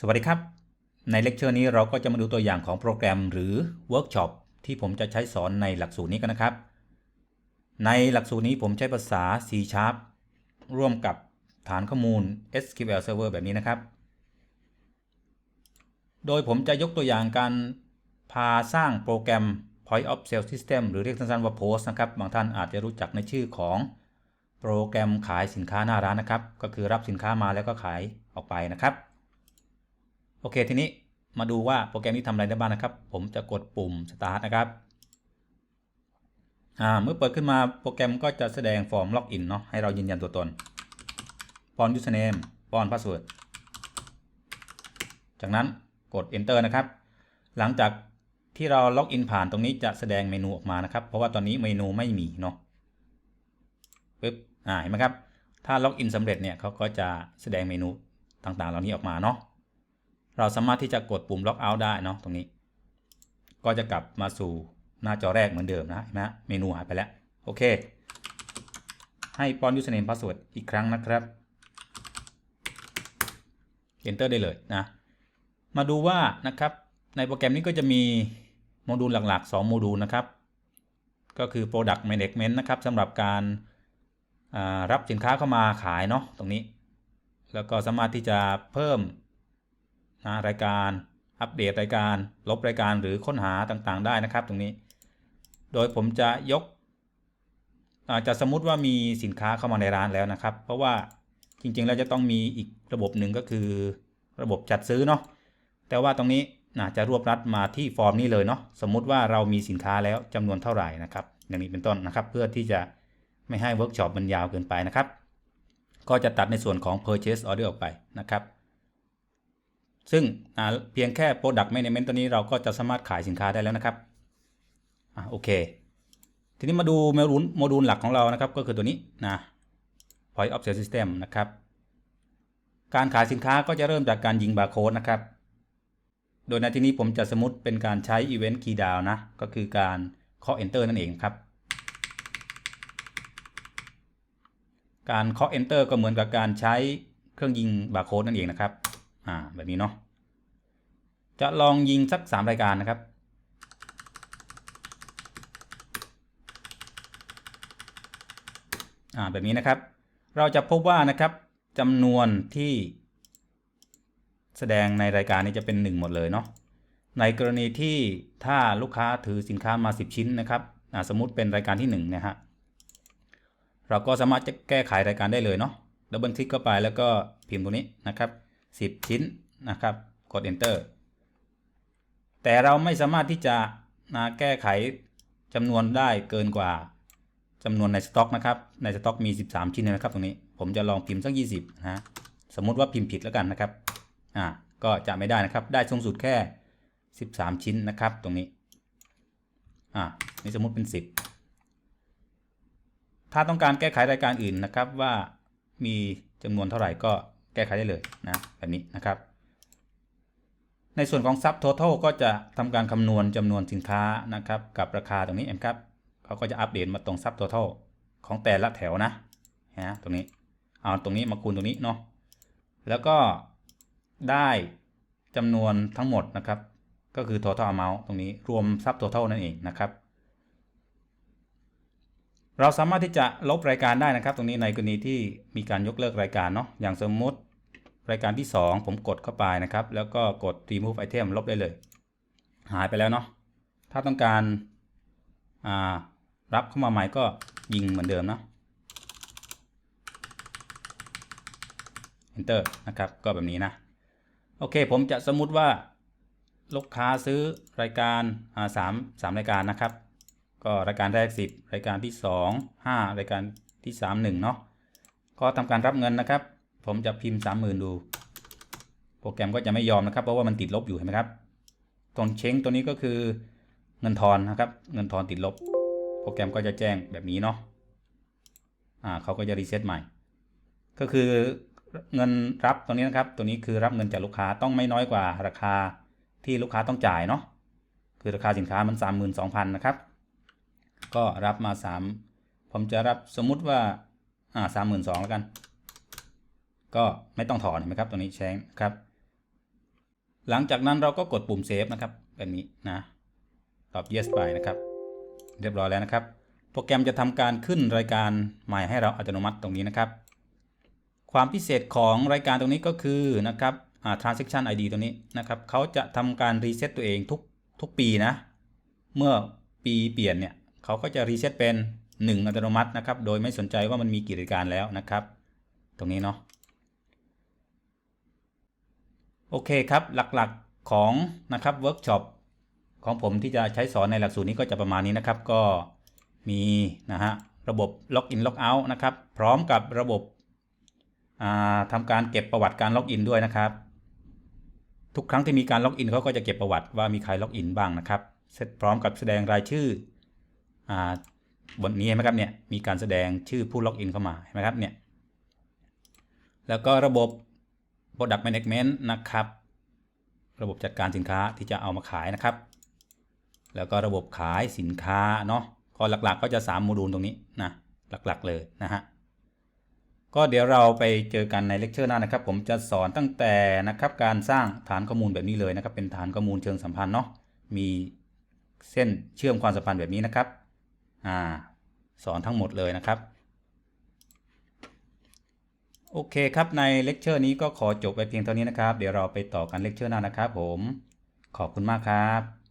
สวัสดีครับ ในเลคเชอร์นี้เราก็จะมาดูตัวอย่างของโปรแกรมหรือเวิร์กช็อปที่ผมจะใช้สอนในหลักสูตรนี้กันนะครับ ในหลักสูตรนี้ผมใช้ภาษา C Sharp ร่วมกับฐานข้อมูล SQL Server แบบนี้นะครับ โดยผมจะยกตัวอย่างการพาสร้างโปรแกรม Point of Sale System หรือเรียกสั้นๆว่า POST นะครับ บางท่านอาจจะรู้จักในชื่อของโปรแกรมขายสินค้าหน้าร้านนะครับ ก็คือรับสินค้ามาแล้วก็ขายออกไปนะครับ โอเค ทีนี้มาดูว่าโปรแกรมนี้ทำอะไรได้บ้างนะครับ ผมจะกดปุ่ม Start นะครับอ่าเมื่อเปิดขึ้นมาโปรแกรมก็จะแสดงฟอร์มล็อกอินเนาะให้เรายืนยันตัวตนป้อน username ป้อน password จากนั้นกด enter นะครับ หลังจากที่เราล็อกอินผ่านตรงนี้จะแสดงเมนูออกมานะครับ เพราะว่าตอนนี้เมนูไม่มีเนาะปึ๊บอ่าเห็นไหมครับ ถ้าล็อกอินสำเร็จเนี่ยเขาก็จะแสดงเมนูต่างๆ เหล่านี้ออกมาเนาะ เราสามารถที่จะกดปุ่ม lock out ได้เนาะตรงนี้ ก็จะกลับมาสู่หน้าจอแรกเหมือนเดิมนะเห็นไหมเมนูหายไปแล้ว โอเค ให้ป้อน username password อีกครั้งนะครับ enter ได้เลยนะ มาดูว่านะครับ ในโปรแกรมนี้ก็จะมีโมดูลหลัก ๆ 2 โมดูลนะครับ ก็คือ product management นะครับสำหรับการรับสินค้าเข้ามาขายเนาะตรงนี้ แล้วก็สามารถที่จะเพิ่ม นะรายการอัปเดตรายการ ลบรายการหรือค้นหาต่างๆ ได้นะครับ ตรงนี้ โดยผมจะยกจะสมมุติว่ามีสินค้าเข้ามาในร้านแล้วนะครับ เพราะว่าจริงๆแล้วจะต้องมีอีกระบบหนึ่งก็คือ ระบบจัดซื้อเนาะแต่ว่าตรงนี้นะจะรวบรัดมาที่ฟอร์มนี้เลยเนาะสมมุติว่าเรามีสินค้าแล้วจำนวนเท่าไหร่นะครับอย่างนี้เป็นต้นนะครับ เพื่อที่จะไม่ให้เวิร์กช็อปมันยาวเกินไปนะครับ ก็จะตัดในส่วนของ purchase order ออกไปนะครับ ซึ่งเพียงแค่ product management ตัวนี้เราก็จะสามารถขายสินค้าได้แล้วนะครับอะโอเค ทีนี้มาดูโมดูลโมดูลหลักของเรานะครับ ก็คือตัวนี้นะ point of sale system นะครับ การขายสินค้าก็จะเริ่มจากการยิงบาร์โค้ดนะครับ โดยในที่นี้ผมจะสมมติเป็นการใช้ event key down นะ ก็คือการเคาะ enter นั่นเองครับการเคาะ enter ก็เหมือนกับการใช้เครื่องยิงบาร์โค้ดนั่นเองนะครับ อ่าแบบนี้เนาะจะลองยิงสัก3รายการนะครับ อ่าแบบนี้นะครับ เราจะพบว่านะครับจำนวนที่แสดงในรายการนี้จะเป็น 1 หมดเลยเนาะ ในกรณีที่ถ้าลูกค้าถือสินค้ามา 10 ชิ้นนะครับอ่าสมมุติเป็นรายการที่1นะฮะ เราก็สามารถจะแก้ไขรายการได้เลยเนาะ ดับเบิลคลิกเข้าไปแล้วก็พิมพ์ตรงนี้นะครับ 10 ชิ้นนะครับ กด enter แต่เราไม่สามารถที่จะนะแก้ไขจำนวนได้เกินกว่าจำนวนในสต็อกนะครับ ในสต็อกมี 13 ชิ้นนะครับตรงนี้ ผมจะลองพิมพ์สัก 20 นะ สมมติว่าพิมพ์ผิดแล้วกันนะครับ อ่า ก็จะไม่ได้นะครับ ได้สูงสุดแค่ 13 ชิ้นนะครับ ตรงนี้ อ่า นี่สมมติเป็น 10 ถ้าต้องการแก้ไขรายการอื่นนะครับว่ามีจำนวนเท่าไหร่ก็ แก้ไขได้เลยนะแบบนี้นะครับ ในส่วนของ sub total ก็จะทำการคำนวณจำนวนสินค้านะครับ กับราคาตรงนี้เองครับเขาก็จะอัปเดตมาตรง sub total ของแต่ละแถวนะนะตรงนี้เอาตรงนี้มาคูณตรงนี้เนาะแล้วก็ได้จำนวนทั้งหมดนะครับ ก็คือ total amount ตรงนี้รวม sub total นั่นเองนะครับเราสามารถที่จะลบรายการได้นะครับ ตรงนี้ในกรณีที่มีการยกเลิกรายการเนาะอย่างสมมติ รายการที่ 2 ผมกดเข้าไปนะครับ แล้วก็กด remove item ลบได้เลย หายไปแล้วเนาะถ้าต้องการรับเข้ามาใหม่ก็ยิงเหมือนเดิมเนาะ enter นะครับ ก็แบบนี้นะ โอเค ผมจะสมมุติว่าลูกค้าซื้อรายการสามสามรายการนะครับ ก็รายการแรก 10 รายการที่ 2 5 รายการที่ 3 1เนาะ ก็ทำการรับเงินนะครับ ผมจะพิมพ์30,000ดู โปรแกรมก็จะไม่ยอมนะครับ เพราะว่ามันติดลบอยู่เห็นไหมครับตรงเช้งตัวนี้ก็คือเงินทอนนะครับ เงินทอนติดลบ โปรแกรมก็จะแจ้งแบบนี้เนาะอ่าเขาก็จะรีเซ็ตใหม่ ก็คือเงินรับตัวนี้นะครับ ตัวนี้คือรับเงินจากลูกค้าต้องไม่น้อยกว่าราคาที่ลูกค้าต้องจ่ายเนาะคือราคาสินค้ามัน 32,000นะครับ ก็รับมา 3 ผมจะรับสมมุติว่าอ่า32,000แล้วกัน ก็ไม่ต้องถอนเห็นไหมครับตรงนี้แชงครับ หลังจากนั้นเราก็กดปุ่มเซฟนะครับแบบนี้นะตอบ yes ไปนะครับ เรียบร้อยแล้วนะครับ โปรแกรมจะทำการขึ้นรายการใหม่ให้เราอัตโนมัติตรงนี้นะครับ ความพิเศษของรายการตรงนี้ก็คือนะครับอ่า transaction ID ตัวนี้นะครับเขาจะทำการรีเซ็ตตัวเองทุกทุกปีนะ เมื่อปีเปลี่ยนเนี่ยเขาก็จะรีเซ็ตเป็น 1 อัตโนมัตินะครับ โดยไม่สนใจว่ามันมีกี่รายการแล้วนะครับ ตรงนี้เนาะ โอเคครับหลักๆของนะครับเวิร์กช็อปของผมที่จะใช้สอนในหลักสูตรนี้ก็จะประมาณนี้นะครับ ก็มีนะฮะระบบล็อกอินล็อกเอาท์นะครับ พร้อมกับระบบอ่าทำการเก็บประวัติการล็อกอินด้วยนะครับ ทุกครั้งที่มีการล็อกอินเขาก็จะเก็บประวัติว่ามีใครล็อกอินบ้างนะครับเสร็จพร้อมกับแสดงรายชื่ออบนนี้เห็นไหมครับเนี่ยมีการแสดงชื่อผู้ล็อกอินเข้ามาเห็นไหมครับเนี่ยแล้วก็ระบบ Product Management นะครับ ระบบจัดการสินค้าที่จะเอามาขายนะครับ แล้วก็ระบบขายสินค้าเนาะก็หลักๆก็จะ 3 โมดูลตรงนี้นะหลักๆเลยนะฮะก็เดี๋ยวเราไปเจอกันในเลคเชอร์หน้านะครับ ผมจะสอนตั้งแต่นะครับการสร้างฐานข้อมูลแบบนี้เลยนะครับ เป็นฐานข้อมูลเชิงสัมพันธ์เนาะมีเส้นเชื่อมความสัมพันธ์แบบนี้นะครับอ่าสอนทั้งหมดเลยนะครับ โอเคครับ ในเลคเชอร์นี้ก็ขอจบไปเพียงเท่านี้นะครับ เดี๋ยวเราไปต่อกันเลคเชอร์หน้านะครับผม ขอบคุณมากครับ